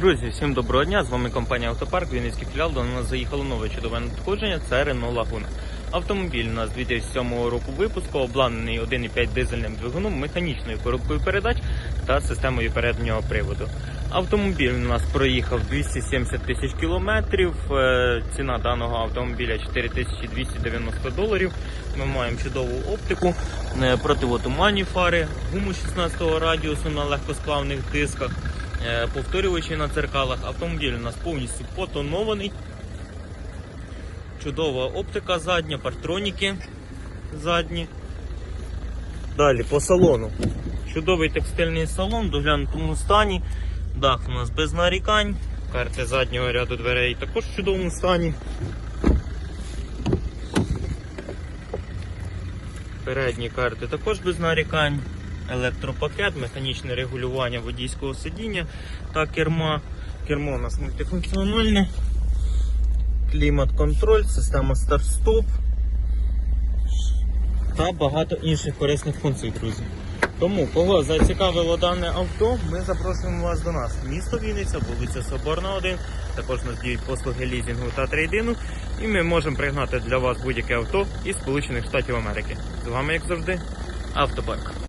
Друзі, всім доброго дня! З вами компанія Автопарк, Вінницький філіал. До нас заїхало нове чудове надходження. Це Renault Laguna. Автомобіль у нас 2007 року випуску, обладнаний 1,5 дизельним двигуном, механічною коробкою передач та системою переднього приводу. Автомобіль у нас проїхав 270 тисяч кілометрів. Е, Ціна даного автомобіля 4290 доларів. Ми маємо чудову оптику, е, противотуманні фари, гуму 16 радіусу на легкосплавних дисках. Е, повторювачі на дзеркалах. Автомобіль у нас повністю потонований. Чудова оптика задня, партроніки задні. Далі по салону. Чудовий текстильний салон в доглянутому стані. Дах у нас без нарікань. Карти заднього ряду дверей також в чудовому стані. Передні карти також без нарікань. Електропакет, механічне регулювання водійського сидіння та керма. Кермо у нас мультифункціональне. Клімат-контроль, система старт-стоп та багато інших корисних функцій, друзі. Тому, кого зацікавило дане авто, ми запрошуємо вас до нас. Місто Вінниця, вулиця Соборна 1. Також нас діють послуги лізінгу та трейдину. І ми можемо пригнати для вас будь-яке авто із Сполучених Штатів Америки. З вами, як завжди, Автопарк.